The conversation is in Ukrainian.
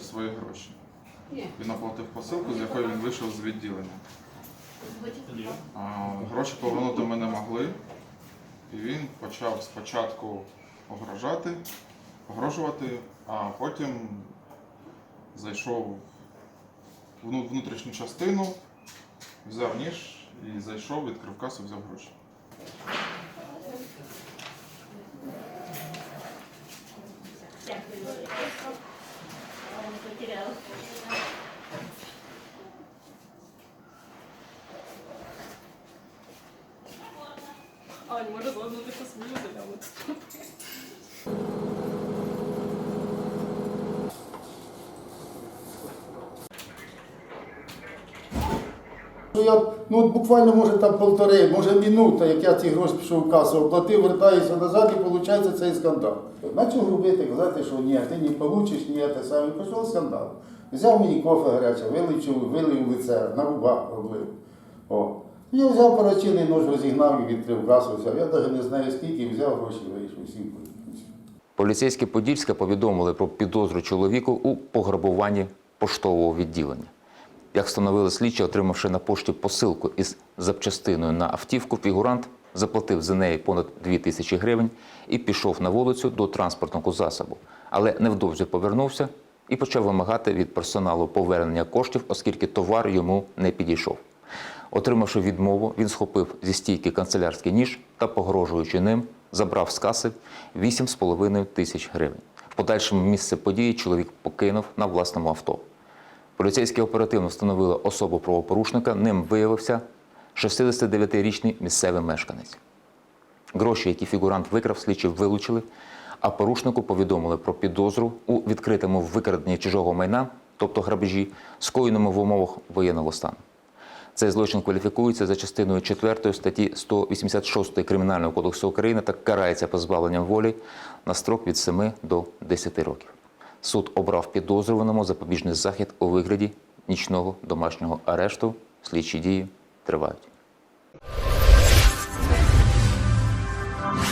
свої гроші. Він оплатив посилку, з якої він вийшов з відділення. А, гроші повернути ми не могли. І він почав спочатку погрожати, погрожувати, а потім зайшов в внутрішню частину, взяв ніж і зайшов, відкрив касу, взяв гроші. Ань, може заодно ти свою я ну, буквально може там полтори, може минута, як я ці гроші пішов в касу, оплатив, вертаюся назад і виходить цей скандал. Почав грубити, казати, що ні, ти не получиш, ні, те саме. Пішов скандал. Взяв мені кофе гаряче, вилив, вилив лице, на губах облив. О. Я взяв перочинний нож, розігнав і відкрив касу, взяв. Я навіть не знаю скільки, взяв гроші, вийшов, сів. Поліцейські Подільська повідомили про підозру чоловіку у пограбуванні поштового відділення. Як встановили слідчі, отримавши на пошті посилку із запчастиною на автівку, фігурант заплатив за неї понад 2 тисячі гривень і пішов на вулицю до транспортного засобу. Але невдовзі повернувся і почав вимагати від персоналу повернення коштів, оскільки товар йому не підійшов. Отримавши відмову, він схопив зі стійки канцелярський ніж та, погрожуючи ним, забрав з каси 8,5 тисяч гривень. В подальшому місце події чоловік покинув на власному авто. Поліцейські оперативно встановили особу правопорушника. Ним виявився 69-річний місцевий мешканець. Гроші, які фігурант викрав, слідчі вилучили, а порушнику повідомили про підозру у відкритому викраденні чужого майна, тобто грабежі, скоєному в умовах воєнного стану. Цей злочин кваліфікується за частиною 4 статті 186 Кримінального кодексу України та карається позбавленням волі на строк від 7 до 10 років. Суд обрав підозрюваному запобіжний захід у вигляді нічного домашнього арешту. Слідчі дії тривають.